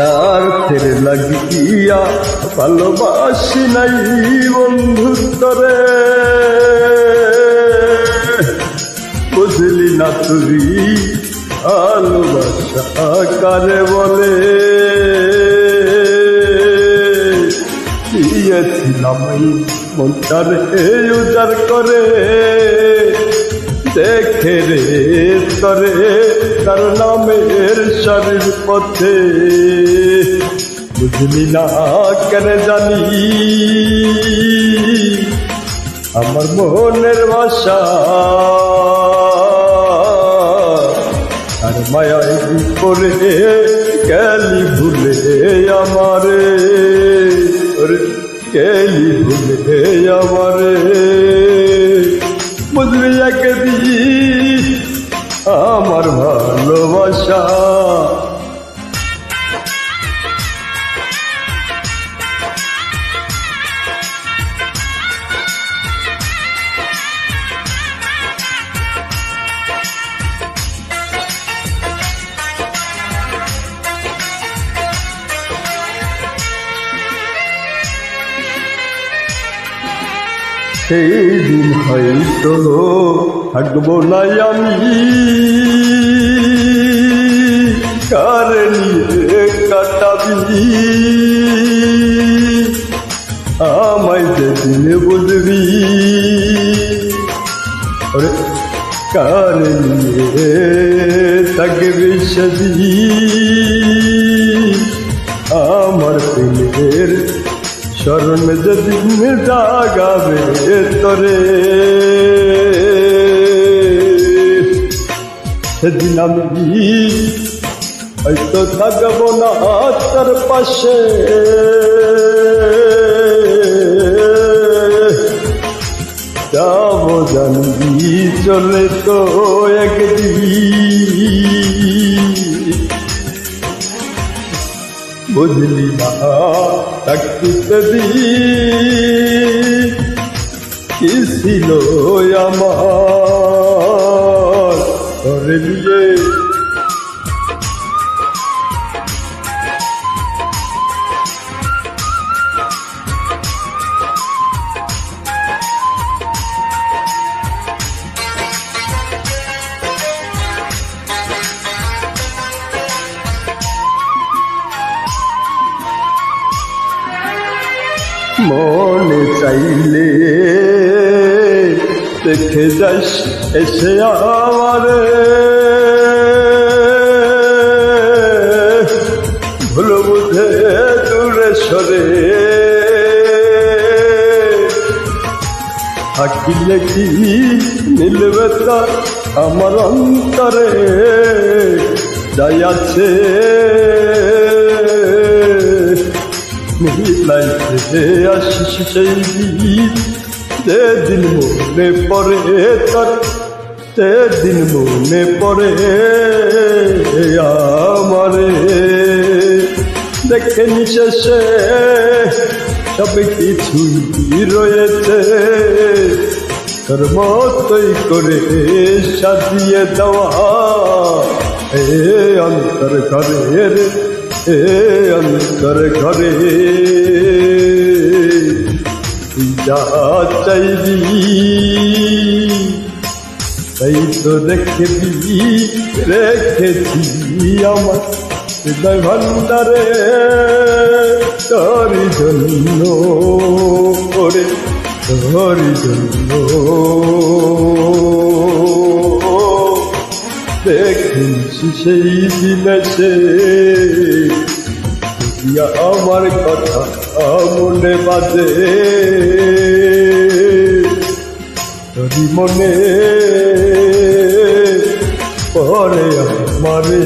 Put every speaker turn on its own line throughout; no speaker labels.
স্বার্থের লাগিয়া ভালোবাসি নাই বন্ধুত্বরে বুঝলি না তুই ভালোবাসা কারে বলে? দিয়েছিলাম মনটারে উজার করে। দেখে রে তরে, তার নামের শরীর পথে। বুঝলি না কেন জানি? আমার মনের ভাষা। আর মায়ায় করে গেলি ভুলে আমারে। গেলি ভুলে আমারে। সেই দিন হয়তো থাকব না আমি। কার কাটাবি? আমায় যেদিন বুঝবি। কার থাকবি সেদিন? স্মরণ যেদিন জাগাবে তরে। সেদিন আমি হয়তো থাকব না তার পাশে। না থাকতে দি কি মনে চাইলে। দেখে যাস এসে আমারে। ভুল বুঝে দূরে সরে। থাকিলে কি মিলবে তার আমার অন্তরে? যাই আছে। মিলাইতে আসিস সেই দিন। যেদিন মনে পড়ে তার, সেদিন মনে পড়ে আমারে। দেখে নিশেষে সব কিছুই রয়েছে। তোর মতই করে সাজিয়ে দেওয়া এ অন্তর ঘরের এ অন্তর ঘরে। যা চাইবি, তাই তো দেখবি রেখেছি আমার হৃদয় ভান্ডারে। তোর জন্য করে তোর জন্য দেখেছি সেই দিনে সে। আমার কথা মনে বাজে। যদি মনে পরে আমারে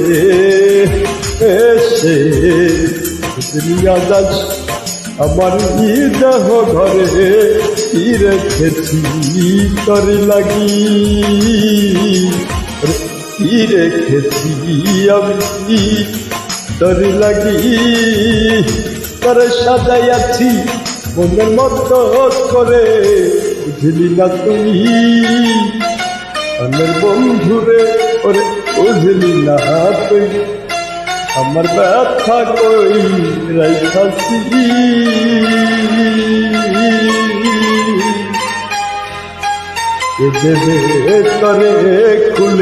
এসে দুনিয়া যাস আমার দেহ ঘরে। কি রেখেছি তোর লাগি? কি রেখেছি আমি? তোর লাগি তোর সাজাইয়াছি, মনের মতো করে। বুঝলি না তুই আমার বন্ধুরে, ওরে বুঝলি না তুই? আমার ব্যথা কই রাইখাছি? এ দেবে করে খুলে